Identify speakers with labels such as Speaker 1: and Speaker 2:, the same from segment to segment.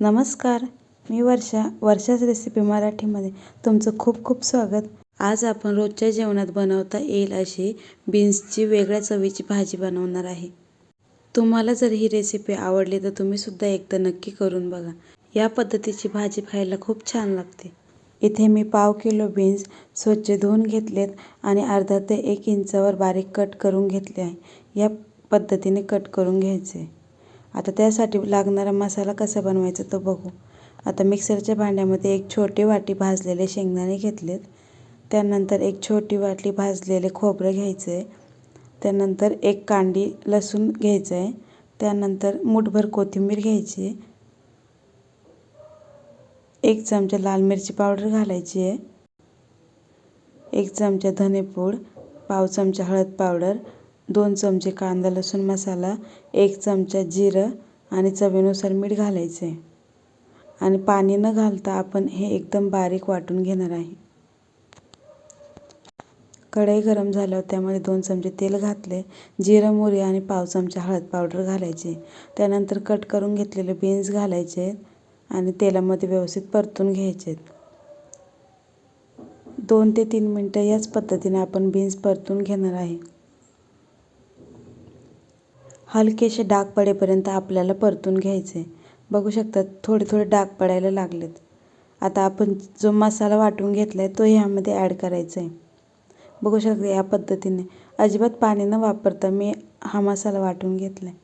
Speaker 1: नमस्कार मी वर्षा वर्षाच रेसिपी मराठीमध्ये. तुमचं खूप खूप स्वागत. आज आपण रोजच्या जेवणात बनवता येईल अशी बीन्सची वेगळ्या चवीची भाजी बनवणार आहे. तुम्हाला जर ही रेसिपी आवडली तर तुम्हीसुद्धा एकदा नक्की करून बघा. या पद्धतीची भाजी खायला खूप छान लागते. इथे मी पाव किलो बीन्स स्वच्छ धुवून घेतलेत आणि अर्धा ते एक इंचावर बारीक कट करून घेतले आहे. या पद्धतीने कट करून घ्यायचे. आता त्यासाठी लागणारा मसाला कसा बनवायचा तो बघू. आता मिक्सरच्या भांड्यामध्ये एक छोटी वाटी भाजलेले शेंगदाणे घेतलेत. त्यानंतर एक छोटी वाटी भाजलेले खोबरं घ्यायचं आहे त्यानंतर एक कांडी लसूण घ्यायचं आहे त्यानंतर मुठभर कोथिंबीर घ्यायची. एक चमचा लाल मिरची पावडर घालायची. आहे एक चमचा धनेपूड पाव चमचा हळद पावडर दोन चमचे कांदा लसूण मसाला एक चमचा जिरं आणि चवीनुसार मीठ घालायचं. आहे आणि पाणी न घालता आपण हे एकदम बारीक वाटून घेणार आहे. कढई गरम झाल्यावर त्यामध्ये दोन चमचे तेल घातले जिरं मोहरी आणि पाव चमचा हळद पावडर घालायचे. त्यानंतर कट करून घेतलेले बीन्स घालायचे आणि तेलामध्ये व्यवस्थित परतून घ्यायचे. दोन ते तीन मिनटं याच पद्धतीने आपण बीन्स परतून घेणार आहे. हलकेसे डाग पडेपर्यंत आपल्याला परतून घ्यायचे. बघू शकतात थोडे थोडे डाग पडायला लागलेत. आता आपण जो मसाला वाटून घेतला आहे तो ह्यामध्ये ॲड करायचा आहे बघू शकता या पद्धतीने. अजिबात पाणी न वापरता मी हा मसाला वाटून घेतला आहे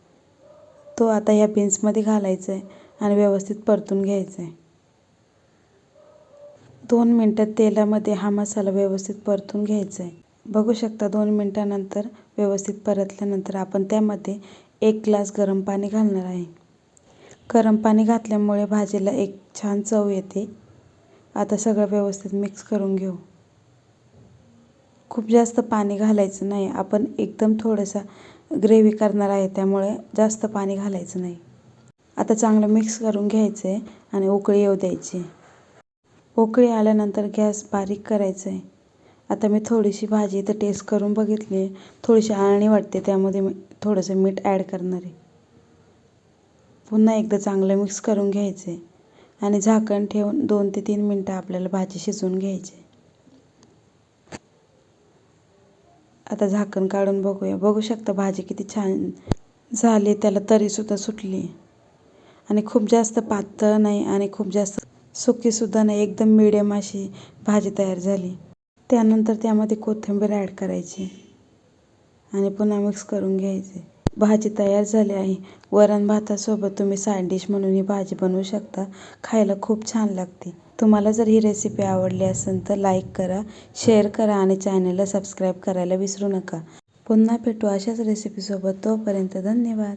Speaker 1: तो आता ह्या बीन्समध्ये घालायचा आहे आणि व्यवस्थित परतून घ्यायचा आहे दोन मिनटात तेलामध्ये हा मसाला व्यवस्थित परतून घ्यायचा आहे बघू शकता दोन मिनटानंतर व्यवस्थित परतल्यानंतर आपण त्यामध्ये एक ग्लास गरम पाणी घालणार आहे. गरम पाणी घातल्यामुळे भाजीला एक छान चव येते. आता सगळं व्यवस्थित मिक्स करून घेऊ. खूप जास्त पाणी घालायचं नाही. आपण एकदम थोडंसं ग्रेव्ही करणार आहे त्यामुळे जास्त पाणी घालायचं नाही. आता चांगलं मिक्स करून घ्यायचं आहे आणि उकळी येऊ द्यायची. उकळी आल्यानंतर गॅस बारीक करायचं आहे आता मी थोडीशी भाजी इथं टेस्ट करून बघितली. थोडीशी आळणी वाटते त्यामध्ये मी थोडंसं मीठ ॲड करणार आहे. पुन्हा एकदा चांगलं मिक्स करून घ्यायचे. आणि झाकण ठेवून दोन ते तीन मिनटं आपल्याला भाजी शिजवून घ्यायची. आता झाकण काढून बघूया. बघू शकता भाजी किती छान झाली त्याला तरीसुद्धा सुटली. आणि खूप जास्त पातळ नाही आणि खूप जास्त सुकीसुद्धा नाही. एकदम मिडियम अशी भाजी तयार झाली. त्यानंतर त्यामध्ये कोथिंबीर ॲड करायची. आणि पुन्हा मिक्स करून घ्यायचे. भाजी तयार झाली आहे. वरण भातासोबत तुम्ही साईड डिश म्हणून ही भाजी बनवू शकता. खायला खूप छान लागते. तुम्हाला जर ही रेसिपी आवडली असेल तर लाईक करा शेअर करा आणि चॅनलला सबस्क्राईब करायला विसरू नका. पुन्हा भेटू अशाच रेसिपीसोबत तोपर्यंत धन्यवाद.